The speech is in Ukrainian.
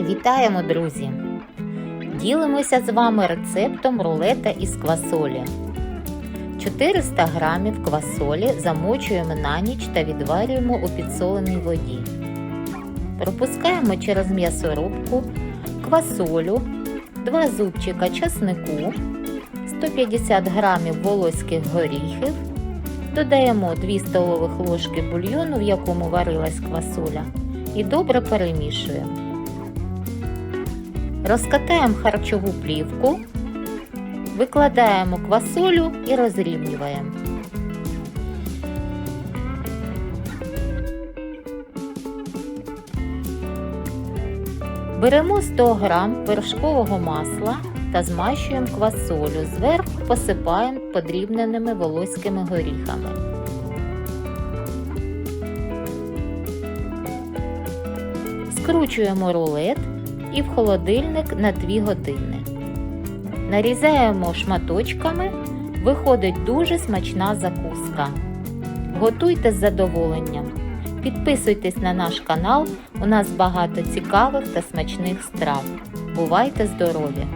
Вітаємо, друзі! Ділимося з вами рецептом рулета із квасолі. 400 грамів квасолі замочуємо на ніч та відварюємо у підсоленій воді. Пропускаємо через м'ясорубку квасолю, 2 зубчика часнику, 150 грамів волоських горіхів, додаємо 2 столових ложки бульйону, в якому варилась квасоля, і добре перемішуємо. Розкатаємо харчову плівку, викладаємо квасолю і розрівнюємо. Беремо 100 г вершкового масла та змащуємо квасолю. Зверху посипаємо подрібненими волоськими горіхами. Скручуємо рулет і в холодильник на 2 години. Нарізаємо шматочками, виходить дуже смачна закуска. Готуйте з задоволенням. Підписуйтесь на наш канал, у нас багато цікавих та смачних страв. Бувайте здорові!